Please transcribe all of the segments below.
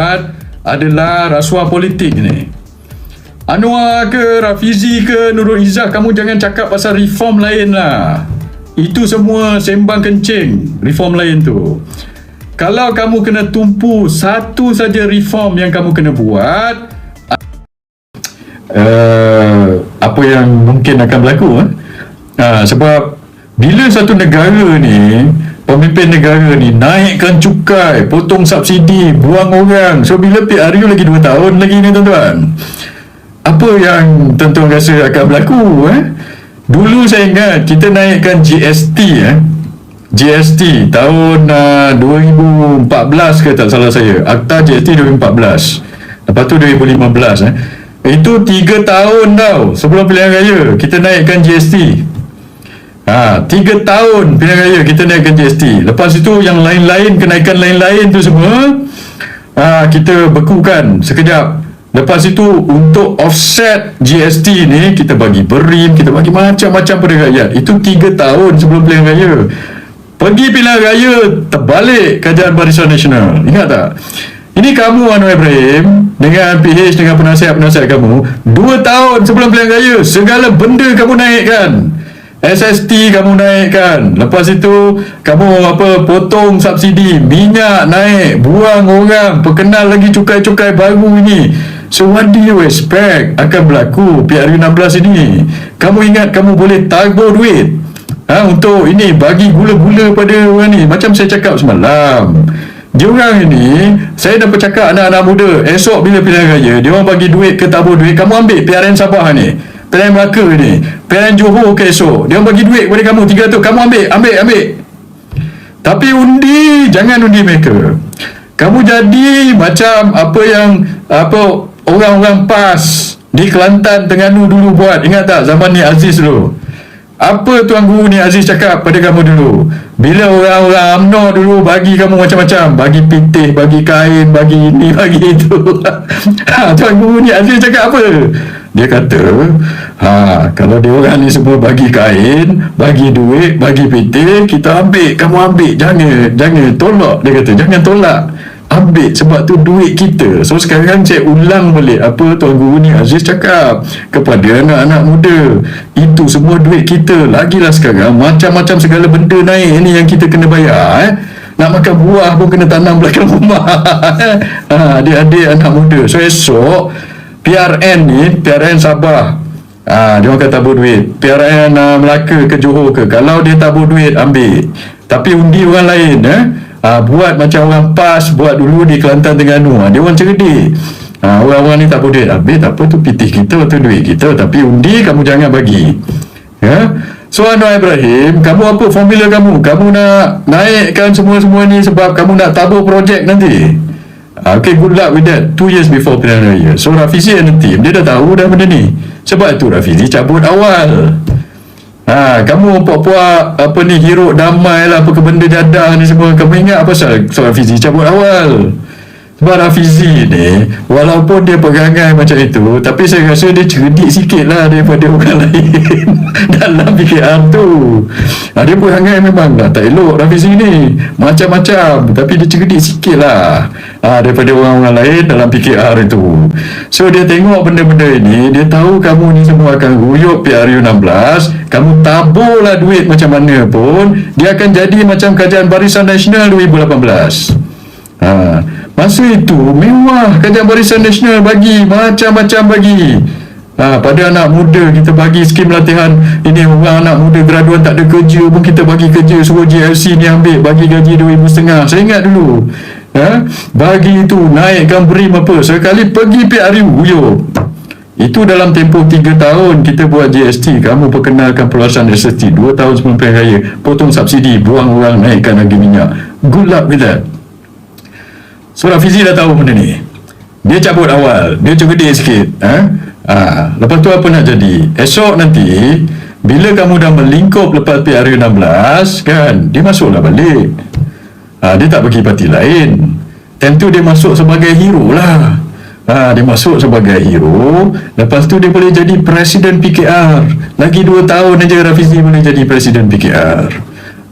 buat adalah rasuah politik ni. Anwar ke Rafizi ke Nurul Izzah kamu jangan cakap pasal reform lain lah. Itu semua sembang kencing reform lain tu. Kalau kamu kena tumpu satu saja reform yang kamu kena buat uh, apa yang mungkin akan berlaku eh? uh, sebab bila satu negara ni pemimpin negara ni naikkan cukai potong subsidi buang orang so bila PRU lagi 2 tahun lagi ni tuan-tuan apa yang tuan-tuan rasa akan berlaku eh? dulu saya ingat kita naikkan GST eh? GST tahun uh, 2014 ke tak salah saya Akta GST 2014 Lepas tu 2015 eh. Itu 3 tahun tau Sebelum pilihan raya Kita naikkan GST ha, 3 tahun pilihan raya Kita naikkan GST Lepas itu yang lain-lain Kenaikan lain-lain tu semua ha, Kita bekukan sekejap. Lepas itu untuk offset GST ni Kita bagi berim Kita bagi macam-macam pada rakyat. Itu 3 tahun sebelum pilihan raya. Pergi pilihan raya Terbalik kajian Barisan Nasional. Ingat tak? Ini kamu Anwar Ibrahim Dengan PH Dengan penasihat-penasihat kamu Dua tahun sebelum pilihan raya Segala benda kamu naikkan SST kamu naikkan. Lepas itu Kamu apa Potong subsidi. Minyak naik. Buang orang. Perkenal lagi cukai-cukai baru ini. So what do you expect Akan berlaku PRU 16 ini? Kamu ingat kamu boleh tabur duit ha, untuk ini bagi gula-gula pada orang ni. Macam saya cakap semalam. Dia orang ini saya dah bercakap anak-anak muda esok bila pilihan raya dia orang bagi duit ke tabur duit kamu ambil PRN Sabah ni PRN Melaka ni. PRN Johor ke esok dia orang bagi duit kepada kamu. 300 kamu ambil. Ambil. Ambil. Tapi undi. Jangan undi mereka. Kamu jadi macam apa yang apa orang-orang PAS di Kelantan Terengganu dulu buat. Ingat tak? Zaman ni Aziz dulu. Apa Tuan Guru ni Aziz cakap pada kamu dulu? Bila orang-orang UMNO dulu bagi kamu macam-macam. Bagi pitih, bagi kain, bagi ini, bagi itu. Ha, Tuan Guru ni Aziz cakap apa? Dia kata ha, Kalau dia orang ni semua bagi kain Bagi duit, bagi pitih Kita ambil, kamu ambil Jangan, jangan tolak. Dia kata, jangan tolak. Ambil sebab tu duit kita. So sekarang saya ulang balik apa Tuan Guru ni Aziz cakap kepada anak-anak muda. Itu semua duit kita. Lagilah sekarang macam-macam segala benda naik ni yang kita kena bayar eh. Nak makan buah pun kena tanam belakang rumah. Ha, adik-adik anak muda. So esok PRN ni PRN Sabah. Ha, dia orang kata tabur duit. PRN uh, Melaka ke Johor ke kalau dia tabur duit ambil. Tapi undi orang lain eh ha, buat macam orang PAS buat dulu di Kelantan Terengganu. Ha, dia orang cerdik. Ha, orang-orang ni tak boleh habis tak apa tu pitih kita tu duit kita. Tapi undi kamu jangan bagi. Ya? So Anwar Ibrahim kamu apa formula kamu? Kamu nak naikkan semua-semua ni sebab kamu nak tabur projek nanti Okay, good luck with that. Two years before pilihan raya. So, Rafizi and the team, dia dah tahu dah benda ni. Sebab itu Rafizi cabut awal. Ha, kamu puak-puak apa ni hero damai lah apa ke benda jadah ni semua kamu ingat apa pasal soal Fizi cabut awal sebab ni walaupun dia pegangan macam itu tapi saya rasa dia cerdik sikit lah daripada orang lain dalam PKR tu. Ha, dia pegangan memang lah tak elok Rafizi ni. Macam-macam tapi dia cerdik sikit lah ha, daripada orang-orang lain dalam PKR itu. So dia tengok benda-benda ini dia tahu kamu ni semua akan ruyuk PRU 16 kamu taburlah duit macam mana pun dia akan jadi macam kajian Barisan Nasional 2018 ha, Masa itu mewah kajian barisan nasional bagi macam-macam bagi. Ha, pada anak muda kita bagi skim latihan ini orang anak muda graduan tak ada kerja pun kita bagi kerja suruh GFC ni ambil bagi gaji RM2,500 saya ingat dulu ha? bagi itu naikkan berim apa? Sekali pergi PRU yo. Itu dalam tempoh 3 tahun kita buat GST kamu perkenalkan perluasan SST 2 tahun sebelum pilihan raya potong subsidi buang orang naikkan harga minyak. Good luck with that So Rafizi dah tahu benda ni. Dia cabut awal. Dia cerdik sikit ha? Ha. Lepas tu apa nak jadi? Esok nanti Bila kamu dah melingkup lepas PRU 16 Kan Dia masuklah balik. Ha, Dia tak pergi parti lain. Tentu dia masuk sebagai hero lah. Ha, Dia masuk sebagai hero. Lepas tu dia boleh jadi Presiden PKR Lagi 2 tahun aja Rafizi boleh jadi Presiden PKR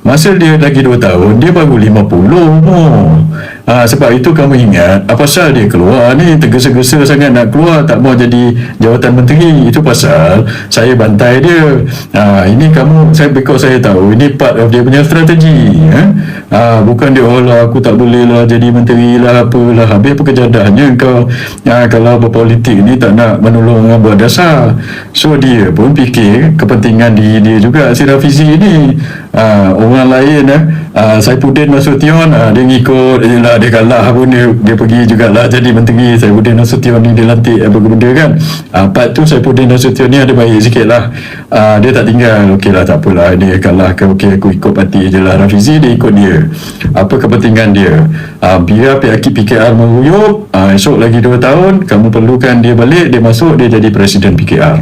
Masa dia lagi 2 tahun Dia baru 50 umur Ha, sebab itu kamu ingat apa pasal dia keluar ni tergesa-gesa sangat nak keluar tak mau jadi jawatan menteri. Itu pasal saya bantai dia. Ha, ini kamu saya because saya tahu ini part of dia punya strategi ha? Ha, bukan dia oh lah aku tak boleh lah jadi menteri lah apalah habis apa kejadahnya kau ha, kalau berpolitik ni tak nak menolong buat dasar. So dia pun fikir kepentingan diri dia juga si Rafizi ni. Ha, orang lain eh, ha, Saifuddin Nasution ha, dia ngikut je lah dia kalah pun dia, dia pergi jugalah jadi menteri. Saifuddin Nasution ni dia lantik apa benda kan. Ha, part tu Saifuddin Nasution ni ada baik sikit lah. Ha, dia tak tinggal. Okey lah tak apalah. Dia kalah ke okey aku ikut parti je lah. Rafizi dia ikut dia. Apa kepentingan dia? Ha, biar pihak PKR meruyup ha, esok lagi 2 tahun kamu perlukan dia balik dia masuk dia jadi presiden PKR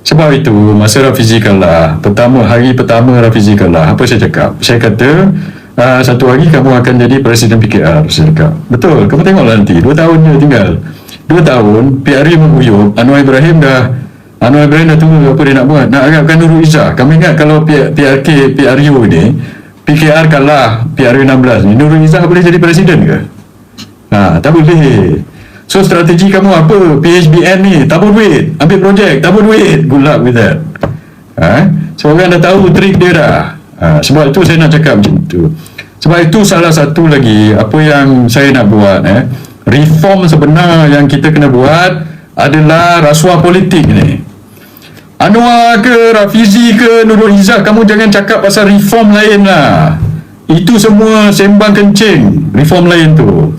sebab itu masa Rafizi kalah pertama hari pertama Rafizi kalah apa saya cakap? Saya kata uh, satu hari kamu akan jadi presiden PKR saya cakap betul kamu tengoklah nanti 2 tahun je tinggal 2 tahun PRI mengguyup Anwar Ibrahim dah Anwar Ibrahim dah tunggu apa dia nak buat nak harapkan Nurul Izzah kamu ingat kalau PRK PRU ni PKR kalah PRU 16 ni Nurul Izzah boleh jadi presiden ke ha, tak boleh So strategi kamu apa? PHBN ni, tabur duit, ambil projek, tabur duit. Good luck with that. Ha? So orang dah tahu trik dia dah. Ha, sebab itu saya nak cakap macam tu. Sebab itu salah satu lagi apa yang saya nak buat eh. Reform sebenar yang kita kena buat adalah rasuah politik ni. Anwar ke Rafizi ke Nurul Izzah kamu jangan cakap pasal reform lain lah. Itu semua sembang kencing reform lain tu.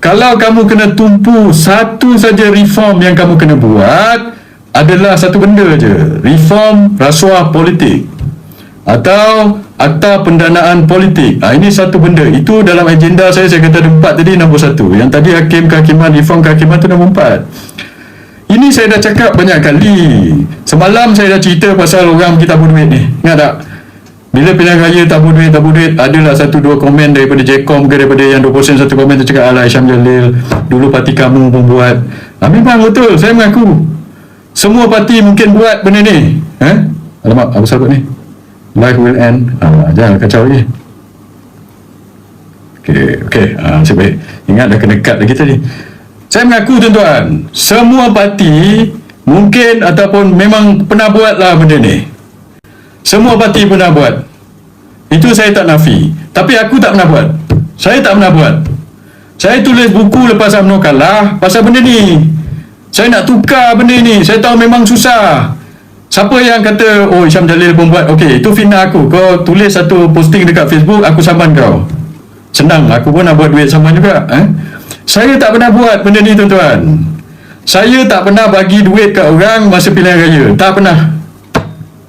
Kalau kamu kena tumpu satu saja reform yang kamu kena buat adalah satu benda je, reform rasuah politik atau akta pendanaan politik. Ha, ini satu benda. Itu dalam agenda saya saya kata empat tadi nombor satu. Yang tadi hakim kehakiman, reform kehakiman tu nombor empat. Ini saya dah cakap banyak kali. Semalam saya dah cerita pasal orang kita tabur duit ni. Ingat tak? Bila pilihan raya tabur duit, tabur duit Adalah satu dua komen daripada JCOM ke Daripada yang 20% satu komen tu cakap Alah Isyam Jalil Dulu parti kamu pun buat ha, Memang betul, saya mengaku Semua parti mungkin buat benda ni eh? Alamak, apa sahabat ni Life will end. Ah, Jangan kacau lagi Okay, okay ah, Saya baik. Ingat dah kena cut lagi tadi. Saya mengaku tuan-tuan Semua parti Mungkin ataupun memang pernah buat lah benda ni. Semua parti pernah buat. Itu saya tak nafi. Tapi aku tak pernah buat. Saya tak pernah buat. Saya tulis buku lepas UMNO kalah Pasal benda ni. Saya nak tukar benda ni. Saya tahu memang susah Siapa yang kata Oh Isyam Jalil pun buat. Okey itu fitnah aku. Kau tulis satu posting dekat Facebook Aku saman kau. Senang Aku pun nak buat duit sama juga eh? Saya tak pernah buat benda ni tuan-tuan. Saya tak pernah bagi duit kat orang Masa pilihan raya. Tak pernah.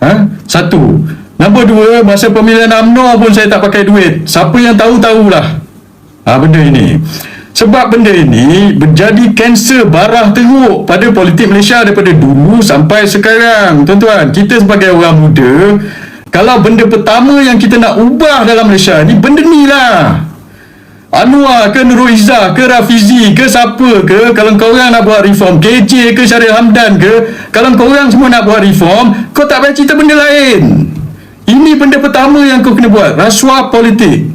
Ha? Satu. Nombor dua Masa pemilihan UMNO pun saya tak pakai duit. Siapa yang tahu tahulah. Ha, Benda ini sebab benda ini menjadi kanser barah teruk pada politik Malaysia daripada dulu sampai sekarang. Tuan-tuan, kita sebagai orang muda, kalau benda pertama yang kita nak ubah dalam Malaysia ni, benda ni lah. Anwar ke Nurul Izzah ke Rafizi ke siapa ke kalau kau orang nak buat reform KJ ke Syaril Hamdan ke kalau kau orang semua nak buat reform kau tak payah cerita benda lain ini benda pertama yang kau kena buat rasuah politik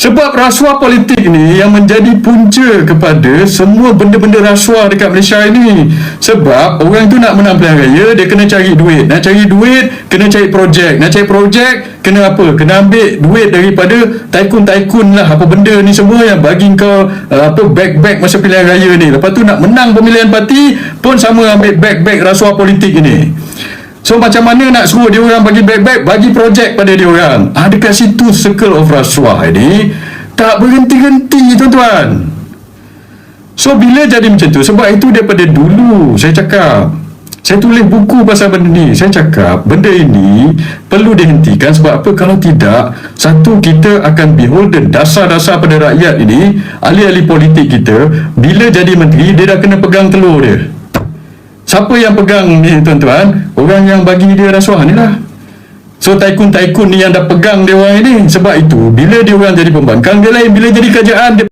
sebab rasuah politik ni yang menjadi punca kepada semua benda-benda rasuah dekat Malaysia ini. Sebab orang tu nak menang pilihan raya, dia kena cari duit. Nak cari duit, kena cari projek. Nak cari projek, kena apa? Kena ambil duit daripada taikun-taikun lah. Apa benda ni semua yang bagi kau uh, apa back-back masa pilihan raya ni. Lepas tu nak menang pemilihan parti pun sama ambil back-back rasuah politik ini. So macam mana nak suruh dia orang bagi back-back Bagi projek pada dia orang? Ah, Dekat situ circle of rasuah ini. Tak berhenti-henti tuan-tuan. So bila jadi macam tu? Sebab itu daripada dulu Saya cakap Saya tulis buku pasal benda ni. Saya cakap Benda ini Perlu dihentikan Sebab apa? Kalau tidak Satu kita akan beholden Dasar-dasar pada rakyat ini Ahli-ahli politik kita Bila jadi menteri Dia dah kena pegang telur dia Siapa yang pegang ni tuan-tuan? Orang yang bagi dia rasuah ni lah. So taikun-taikun ni yang dah pegang dia orang ini Sebab itu bila dia orang jadi pembangkang Dia lain bila jadi kerajaan dia